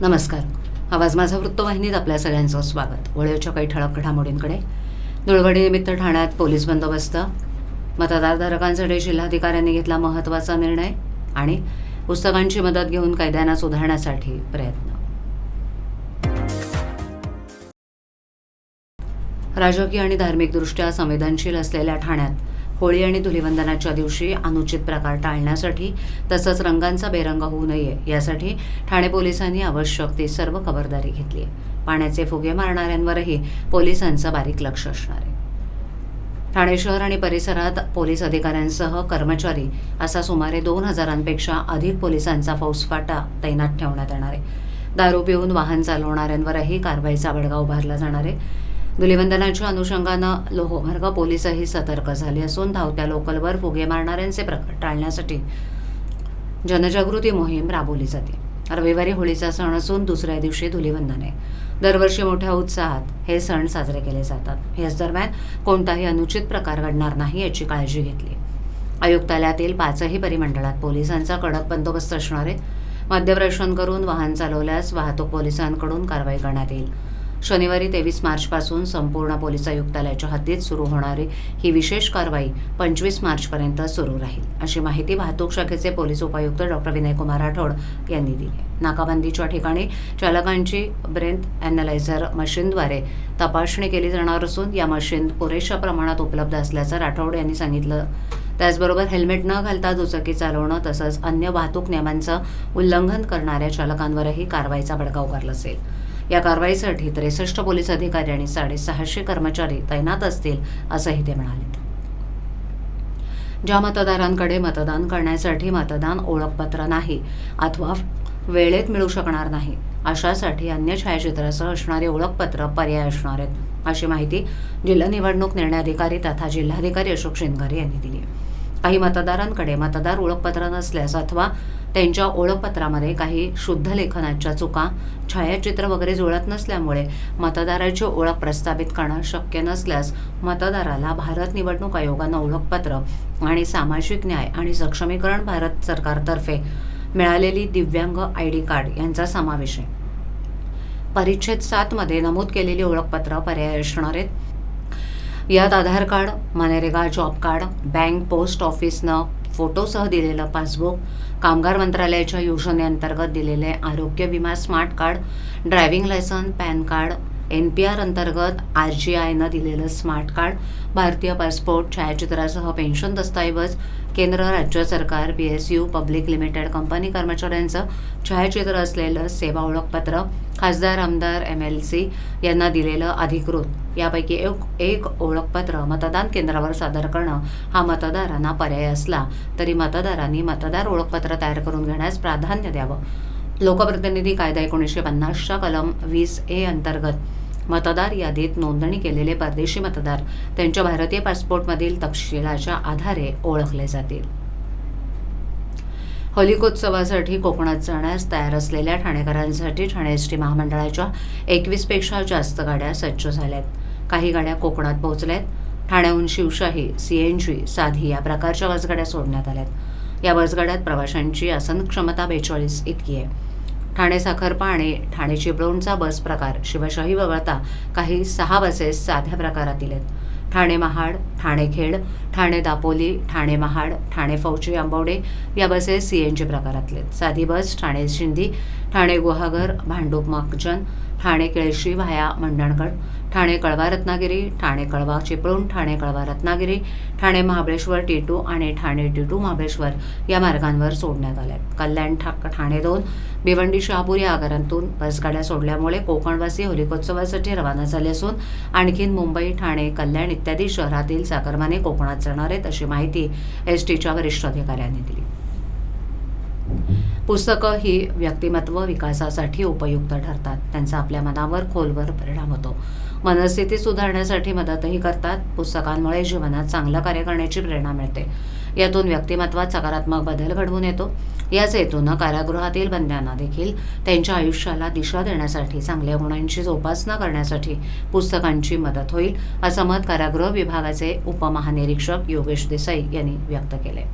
नमस्कार. आवाज माझा वृत्तवाहिनीत आपल्या सगळ्यांचं स्वागत. वळेच्या काही ठळक घडामोडींकडे. धुळवडीनिमित्त ठाण्यात पोलीस बंदोबस्त. मतदारधारकांसाठी जिल्हाधिकाऱ्यांनी घेतला महत्त्वाचा निर्णय आणि पुस्तकांची मदत घेऊन कायद्यांना सुधारण्यासाठी प्रयत्न. राजकीय आणि धार्मिकदृष्ट्या संवेदनशील असलेल्या ठाण्यात होळी आणि धुलिवंदनाच्या दिवशी अनुचित प्रकार टाळण्यासाठी तसंच रंगांचा बेरंग होऊ नये यासाठी ठाणे पोलिसांनी आवश्यक ती सर्व खबरदारी घेतली आहे. पाण्याचे फुगे मारणाऱ्यांवरही पोलिसांचं बारीक लक्ष असणार आहे. ठाणे शहर आणि परिसरात पोलीस अधिकाऱ्यांसह कर्मचारी असा सुमारे दोन हजारांपेक्षा अधिक पोलिसांचा फौजफाटा तैनात ठेवण्यात येणार आहे. दारू पिऊन वाहन चालवणाऱ्यांवरही कारवाईचा बडगा उभारला जाणार आहे. धुलिवंदनाच्या अनुषंगानं लोहमार्ग पोलीसही सतर्क झाले असून धावत्या लोकलवर फुगे मारणाऱ्यांचे प्रकार टाळण्यासाठी जनजागृती मोहीम राबवली जाते. रविवारी होळीचा सण असून दुसऱ्या दिवशी धुलिवंदन आहे दरवर्षी मोठ्या उत्साहात हे सण साजरे केले जातात. याच दरम्यान कोणताही अनुचित प्रकार घडणार नाही याची काळजी घेतली. आयुक्तालयातील पाचही परिमंडळात पोलिसांचा कडक बंदोबस्त असणार आहे. मद्यप्राशन करून वाहन चालवल्यास वाहतूक पोलिसांकडून कारवाई करण्यात येईल. शनिवारी तेवीस मार्चपासून संपूर्ण पोलीस आयुक्तालयाच्या हद्दीत सुरू होणारी ही विशेष कारवाई पंचवीस मार्चपर्यंत सुरू राहील अशी माहिती वाहतूक शाखेचे पोलीस उपायुक्त डॉक्टर विनयकुमार राठोड यांनी दिली नाकाबंदीच्या ठिकाणी चालकांची ब्रेंथ ॲनालायझर मशीनद्वारे तपासणी केली जाणार असून या मशीन पुरेशा प्रमाणात उपलब्ध असल्याचं राठोड यांनी सांगितलं. त्याचबरोबर हेल्मेट न घालता दुचाकी चालवणं तसंच अन्य वाहतूक नियमांचं उल्लंघन करणाऱ्या चालकांवरही कारवाईचा बडगा उगारला असेल. या कारवाईसाठी त्रेसष्ट पोलीस अधिकारी आणि साडेसहाशे कर्मचारी तैनात असतील असंही ते म्हणाले. ज्या मतदारांकडे मतदान करण्यासाठी मतदान ओळखपत्र नाही अथवा वेळेत मिळू शकणार नाही अशासाठी अन्य छायाचित्रासह असणारे ओळखपत्र पर्याय असणार आहेत अशी माहिती जिल्हा निवडणूक निर्णय अधिकारी तथा जिल्हाधिकारी अशोक शिंदगरे यांनी दिली काही मतदारांकडे मतदार ओळखपत्र नसल्यास अथवा त्यांच्या ओळखपत्रामध्ये काही शुद्ध लेखनाच्या चुका छायाचित्र वगैरे जुळत नसल्यामुळे मतदाराची ओळख प्रस्थापित करणं शक्य नसल्यास मतदाराला भारत निवडणूक आयोगानं ओळखपत्र आणि सामाजिक न्याय आणि सक्षमीकरण भारत सरकारतर्फे मिळालेली दिव्यांग आय डी कार्ड यांचा समावेश आहे. परिच्छेद सातमध्ये नमूद केलेली ओळखपत्र पर्याय असणार आहेत. यात Aadhaar card MNREGA job card bank post ऑफिसनं फोटोसह दिलेलं पासबुक कामगार मंत्रालयाच्या योजनेअंतर्गत दिलेले आरोग्य विमा smart card driving licence PAN card N P R अंतर्गत आर जी आयनं दिलेलं स्मार्ट कार्ड भारतीय पासपोर्ट छायाचित्रासह पेन्शन दस्तऐवज केंद्र राज्य सरकार P S U public limited company कर्मचाऱ्यांचं छायाचित्र असलेलं सेवा ओळखपत्र खासदार आमदार एम एल सी यांना दिलेलं अधिकृत. यापैकी एक एक ओळखपत्र मतदान केंद्रावर सादर करणं हा मतदारांना पर्याय असला तरी मतदारांनी मतदार ओळखपत्र तयार करून घेण्यास प्राधान्य द्यावं. लोकप्रतिनिधी कायदा एकोणीसशे पन्नासच्या कलम वीस ए अंतर्गत मतदार यादीत नोंदणी केलेले परदेशी मतदार त्यांच्या भारतीय पासपोर्टमधील तपशिलाच्या आधारे ओळखले जातील. होलिकोत्सवासाठी कोकणात जाण्यास तयार असलेल्या ठाणेकरांसाठी ठाणे एस टी महामंडळाच्या एकवीसपेक्षा जास्त गाड्या सज्ज झाल्यात. काही गाड्या कोकणात पोहोचल्यात. ठाण्याहून शिवशाही सी एन जी साधी या प्रकारच्या बसगाड्या सोडण्यात आल्यात. या बसगाड्यात प्रवाशांची आसन क्षमता बेचाळीस इतकी आहे. ठाणे साखरपा आणि ठाणे चिपळूणचा बस प्रकार शिवशाही वगळता काही सहा बसेस साध्या प्रकारातील आहेत. ठाणे महाड ठाणे खेड ठाणे दापोली ठाणे महाड ठाणे फौजी आंबवडे या बसेस सी एन जी प्रकारातले आहेत. साधी bus Thane Shindi Thane Guhagar Bhandup Makhjan Thane Kelshi via Mandangad Thane Kalwa Ratnagiri Thane Kalwa Chiplun Thane Kalwa Ratnagiri Thane Mahabaleshwar T two आणि ठाणे टी टू महाबळेश्वर या मार्गांवर सोडण्यात आल्या आहेत. कल्याण ठाक ठाणे दोन भिवंडी शहापूर या आगारांतून बसगाड्या सोडल्यामुळे कोकणवासी होलिकोत्सवासाठी रवाना झाले असून आणखीन मुंबई ठाणे कल्याण इत्यादी शहरातील चाकरमाने कोकणात जाणार आहेत अशी माहिती एस टीच्या वरिष्ठ अधिकाऱ्यांनी दिली. पुस्तकं ही व्यक्तिमत्व विकासासाठी उपयुक्त ठरतात. त्यांचा आपल्या मनावर खोलवर परिणाम होतो. मनस्थिती सुधारण्यासाठी मदतही करतात. पुस्तकांमुळे जीवनात चांगलं कार्य करण्याची प्रेरणा मिळते. यातून व्यक्तिमत्वात सकारात्मक बदल घडवून येतो. याच हेतूनं कारागृहातील बंद्यांना देखील त्यांच्या आयुष्याला दिशा देण्यासाठी चांगल्या गुणांची जोपासना करण्यासाठी पुस्तकांची मदत होईल असं मत कारागृह विभागाचे उपमहानिरीक्षक योगेश देसाई यांनी व्यक्त केले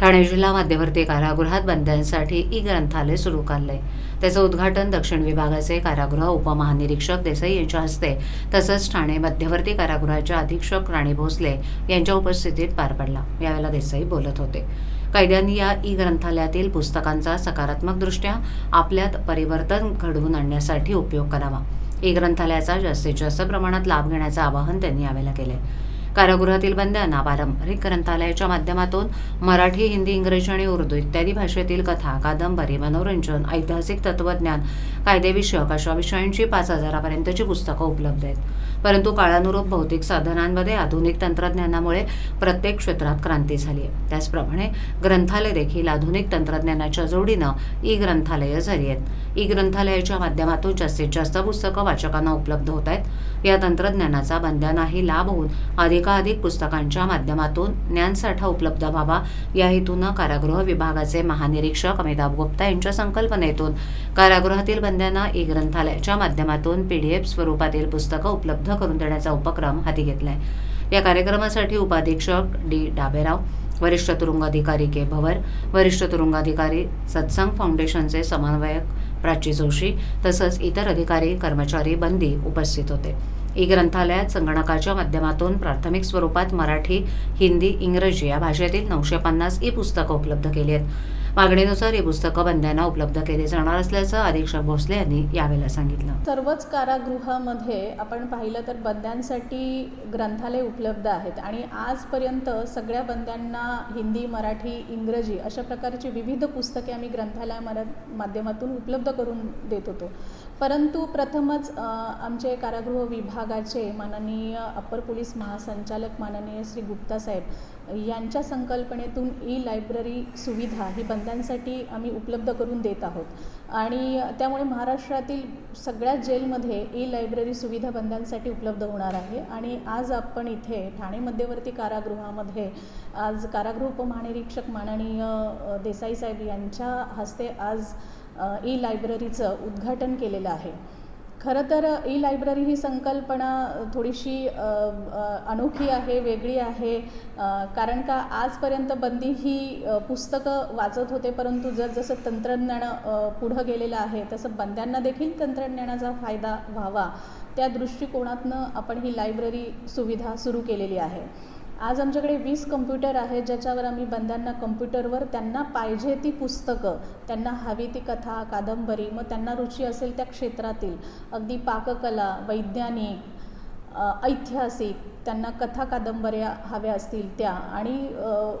ठाणे जिल्हा मध्यवर्ती कारागृहात बंद्यांसाठी ई ग्रंथालय सुरू करलंय त्याचं उद्घाटन दक्षिण विभागाचे कारागृह उपमहानिरीक्षक देसाई यांच्या हस्ते तसंच ठाणे मध्यवर्ती कारागृहाच्या अधीक्षक राणी भोसले यांच्या उपस्थितीत पार पडला. यावेळेला देसाई बोलत होते. कैद्यांनी या ई ग्रंथालयातील पुस्तकांचा सकारात्मकदृष्ट्या आपल्यात परिवर्तन घडवून आणण्यासाठी उपयोग करावा. ई ग्रंथालयाचा जास्तीत जास्त प्रमाणात लाभ घेण्याचं आवाहन त्यांनी यावेळेला केलंय. कारागृहातील बंद्यांना पारंपरिक ग्रंथालयाच्या माध्यमातून मराठी हिंदी इंग्रजी आणि उर्दू इत्यादी भाषेतील कथा कादंबरी मनोरंजन ऐतिहासिक तत्वज्ञान कायदेविषयक अशा विषयांची पाच हजारापर्यंतची पुस्तकं उपलब्ध आहेत. परंतु काळानुरूप भौतिक साधनांमध्ये आधुनिक तंत्रज्ञानामुळे प्रत्येक क्षेत्रात क्रांती झाली आहे. त्याचप्रमाणे ग्रंथालय देखील आधुनिक तंत्रज्ञानाच्या जोडीनं ई ग्रंथालयं झाली आहेत. ई ग्रंथालयाच्या माध्यमातून जास्तीत जास्त पुस्तकं वाचकांना उपलब्ध होत आहेत. या तंत्रज्ञानाचा बंद्यांनाही लाभ होऊन अधिक एकाधिक पुस्तकांच्या माध्यमातून ज्ञानसाठा उपलब्ध व्हावा. या हेतूनं कारागृह विभागाचे महानिरीक्षक अमिताभ गुप्ता यांच्या संकल्पनेतून कारागृहातील बंद्यांना ई ग्रंथालयाच्या माध्यमातून पीडीएफ स्वरूपातील पुस्तकं उपलब्ध करून देण्याचा उपक्रम हाती घेतलाय. या कार्यक्रमासाठी उपाधीक्षक डी डाबेराव वरिष्ठ तुरुंगाधिकारी के भवर वरिष्ठ तुरुंगाधिकारी सत्संग फाउंडेशनचे समन्वयक प्राची जोशी तसंच इतर अधिकारी कर्मचारी बंदी उपस्थित होते. ई ग्रंथालयात संगणकाच्या माध्यमातून प्राथमिक स्वरूपात मराठी हिंदी इंग्रजी या भाषेतील नऊशे पन्नास ई पुस्तकं उपलब्ध केली आहेत. मागणीनुसार ही पुस्तकं बंद्यांना उपलब्ध केली जाणार असल्याचं अधीक्षक भोसले यांनी यावेळेला सांगितलं. सर्वच कारागृहामध्ये आपण पाहिलं तर बंद्यांसाठी ग्रंथालय उपलब्ध आहेत आणि आजपर्यंत सगळ्या बंद्यांना हिंदी मराठी इंग्रजी अशा प्रकारची विविध पुस्तके आम्ही ग्रंथालयामध्ये माध्यमातून उपलब्ध करून देत होतो. परंतु प्रथमच आमचे कारागृह विभागाचे माननीय अप्पर पोलीस महासंचालक माननीय श्री गुप्ता साहेब यांच्या संकल्पनेतून ई लायब्ररी सुविधा ही बंद्यांसाठी आम्ही उपलब्ध करून देत आहोत. आणि त्यामुळे महाराष्ट्रातील सगळ्या जेलमध्ये ई लायब्ररी सुविधा बंद्यांसाठी उपलब्ध होणार आहे. आणि आज आपण इथे ठाणे मध्यवर्ती कारागृहामध्ये आज कारागृह उपमहानिरीक्षक माननीय देसाई साहेब यांच्या हस्ते आज ई लायब्ररीचं उद्घाटन केलेलं आहे. खरं तर ई लायब्ररी ही संकल्पना थोडीशी अनोखी आहे वेगळी आहे. कारण का आजपर्यंत बंदी ही पुस्तकं वाचत होते परंतु जसजसं तंत्रज्ञान पुढं गेलेलं आहे तसं बंद्यांना देखील तंत्रज्ञानाचा फायदा व्हावा. त्या दृष्टिकोनातनं आपण ही लायब्ररी सुविधा सुरू केलेली आहे. आज आमच्याकडे वीस कम्प्युटर आहेत ज्याच्यावर आम्ही बंद्यांना कम्प्युटरवर त्यांना पाहिजे ती पुस्तकं त्यांना हवी ती कथा कादंबरी मग त्यांना रुची असेल त्या क्षेत्रातील. अगदी पाककला वैज्ञानिक ऐतिहासिक त्यांना कथा कादंबऱ्या हव्या असतील त्या. आणि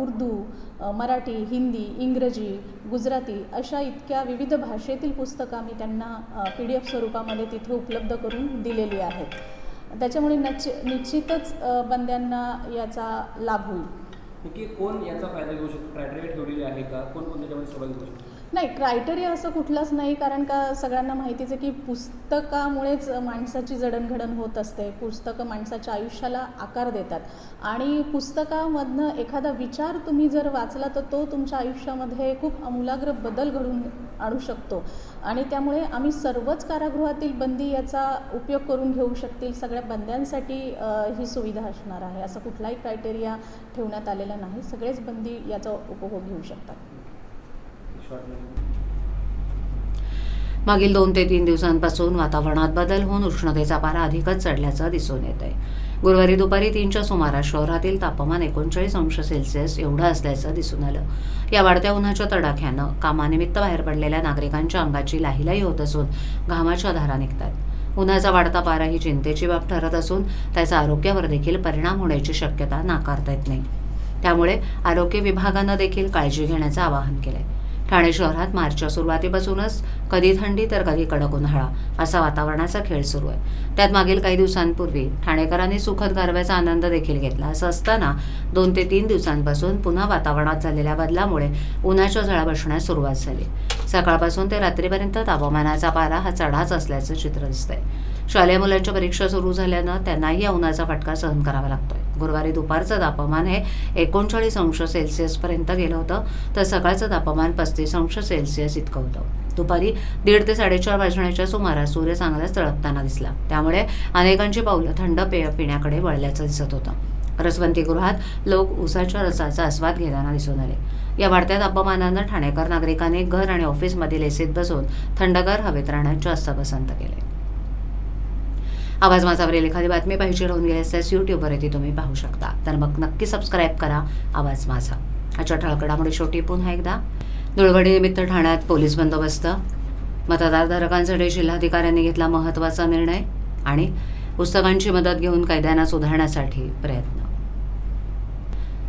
उर्दू मराठी हिंदी इंग्रजी गुजराती अशा इतक्या विविध भाषेतील पुस्तकं आम्ही त्यांना पी डी एफ स्वरूपामध्ये तिथे उपलब्ध करून दिलेली आहेत. त्याच्यामुळे नच निश्चितच बंद्यांना याचा लाभ होईल. नक्की कोण याचा फायदा घेऊ शकतो? ठेवलेली आहे का? कोण कोण त्याच्यामध्ये सहभागी होऊ शकतो? नाही क्रायटेरिया असं कुठलंच नाही कारण का सगळ्यांना माहितीच आहे की पुस्तकामुळेच माणसाची जडणघडण होत असते. पुस्तकं माणसाच्या आयुष्याला आकार देतात. आणि पुस्तकामधनं एखादा विचार तुम्ही जर वाचला तर तो तुमच्या आयुष्यामध्ये खूप आमूलाग्र बदल घडून आणू शकतो. आणि त्यामुळे आम्ही सर्वच कारागृहातील बंदी याचा उपयोग करून घेऊ शकतील. सगळ्या बंद्यांसाठी ही सुविधा असणार आहे. असं कुठलाही क्रायटेरिया ठेवण्यात आलेला नाही. सगळेच बंदी याचा उपभोग घेऊ शकतात. मागील दोन ते तीन दिवसांपासून वातावरणात बदल होऊन उष्णतेचा पारा अधिकच चढल्याचं दिसून येत आहे गुरुवारी दुपारी तीनच्या सुमारास शहरातील तापमान एकोणचाळीस अंश सेल्सिअस एवढं असल्याचं दिसून आलं. या वाढत्या उन्हाच्या तडाख्यानं कामानिमित्त बाहेर पडलेल्या नागरिकांच्या अंगाची लाहीलाही होत असून घामाच्या धारा निघतात. उन्हाचा वाढता पारा ही चिंतेची बाब ठरत असून त्याचा आरोग्यावर देखील परिणाम होण्याची शक्यता नाकारता येत नाही. त्यामुळे आरोग्य विभागानं देखील काळजी घेण्याचं आवाहन केलंय. ठाणे शहरात मार्चच्या सुरुवातीपासूनच कधी थंडी तर कधी कडक उन्हाळा असा वातावरणाचा खेळ सुरू आहे. त्यात मागील काही दिवसांपूर्वी ठाणेकरांनी सुखद गारव्याचा आनंद देखील घेतला. असं असताना दोन ते तीन दिवसांपासून पुन्हा वातावरणात झालेल्या बदलामुळे उन्हाच्या झळा बसण्यास सुरुवात झाली. सकाळपासून ते रात्रीपर्यंत तापमानाचा पारा हा चढाच असल्याचं चित्र दिसतंय. शालेय मुलांच्या परीक्षा सुरू झाल्यानं त्यांनाही या उन्हाचा फटका सहन करावा लागतोय. गुरुवारी दुपारचं तापमान हे एकोणचाळीस अंश सेल्सिअसपर्यंत गेलं होतं. तर सकाळचं तापमान पस्तीस अंश सेल्सिअस इतकं होतं. दुपारी दीड ते साडेचार वाजण्याच्या सुमारास सूर्य चांगलाच तळपताना दिसला. त्यामुळे अनेकांची पावलं थंड पेय पिण्याकडे वळल्याचं दिसत होतं. रसवंतीगृहात लोक उसाच्या रसाचा आस्वाद घेताना दिसून आले. या वाढत्या तापमानानं ठाणेकर नागरिकांनी घर आणि ऑफिसमधील एसीत बसून थंडगार हवेत राहण्यात जास्त पसंत केले. आवाज माझावरील एखादी बातमी पाहिजे राहून गेली असल्यास यूट्यूबवरती तुम्ही पाहू शकता. तर मग नक्की सबस्क्राईब करा आवाज माझा. अच्छा ठळकडामुळे शेवटी पुन्हा एकदा. धुळवडीनिमित्त ठाण्यात पोलीस बंदोबस्त. मतदारधारकांसाठी जिल्हाधिकाऱ्यांनी घेतला महत्त्वाचा निर्णय आणि पुस्तकांची मदत घेऊन कायद्यांना सुधारण्यासाठी प्रयत्न.